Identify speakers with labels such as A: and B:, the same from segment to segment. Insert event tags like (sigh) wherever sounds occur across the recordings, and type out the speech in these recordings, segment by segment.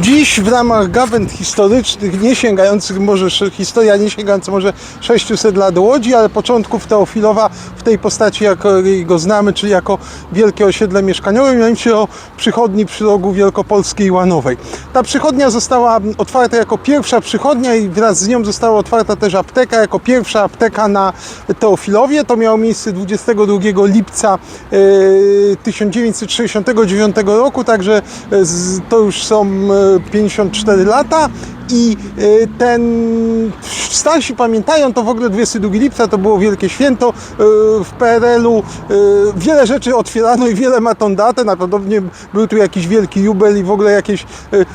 A: Dziś w ramach gawęd historycznych, nie sięgających może, historia nie sięgająca może 600 lat Łodzi, ale początków Teofilowa w tej postaci, jak go znamy, czyli jako wielkie osiedle mieszkaniowe, mianowicie o przychodni przy rogu Wielkopolskiej Łanowej. Ta przychodnia została otwarta jako pierwsza przychodnia i wraz z nią została otwarta też apteka, jako pierwsza apteka na Teofilowie. To miało miejsce 22 lipca e, 1969 roku, także e, to już są e, 54 lata i e, ten starsi pamiętają, to w ogóle 22 lipca to było wielkie święto e, w PRL-u. E, Wiele rzeczy otwierano i wiele ma tą datę. Najprawdopodobniej był tu jakiś wielki jubel i w ogóle jakieś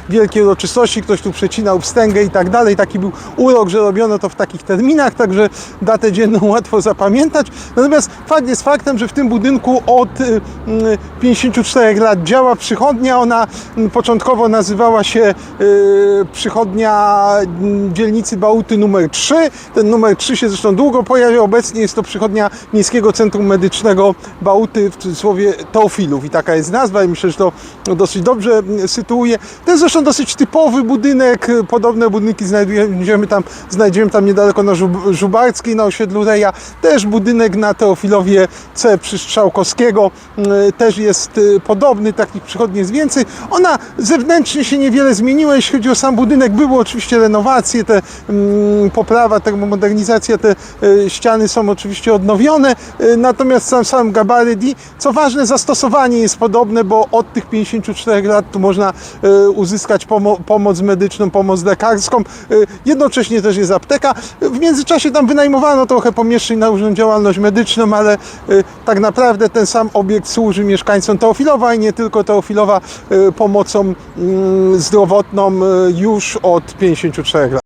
A: wielkie uroczystości. Ktoś tu przecinał wstęgę i tak dalej. Taki był urok, że robiono to w takich terminach, także datę dzienną (laughs) łatwo zapamiętać. Natomiast fakt jest faktem, że w tym budynku od y, mm, 54 lat działa przychodnia. Ona początkowo nazywała się y, przychodnia mm, dzielnicy Bałuty numer 3. Ten numer 3 się zresztą długo pojawia. Obecnie jest to przychodnia Miejskiego Centrum Medycznego Bałuty w cudzysłowie Teofilów i taka jest nazwa i myślę, że to dosyć dobrze mm, sytuuje. To jest zresztą dosyć typowy budynek. Podobne budynki znajdziemy tam, znajdziemy tam niedaleko na Żub- Żubarskiej, na osiedlu Reja. Też budynek na Teofilowie C przy Strzałkowskiego mm, też jest y, podobny, takich przychodni jest więcej. Ona zewnętrznie się niewiele zmieniła, jeśli chodzi o sam budynek. Były oczywiście renowacje, te mm, poprawa, termomodernizacja, te y, ściany są oczywiście odnowione, y, natomiast sam, sam gabaryt i co ważne, zastosowanie jest podobne, bo od tych 54 lat tu można y, uzyskać pomo- pomoc medyczną, pomoc lekarską. Jednocześnie też jest apteka. W międzyczasie tam wynajmowano trochę pomieszczeń na różną działalność medyczną, ale tak naprawdę ten sam obiekt służy mieszkańcom Teofilowa i nie tylko Teofilowa pomocą mm, zdrowotną y, już od 54 lat.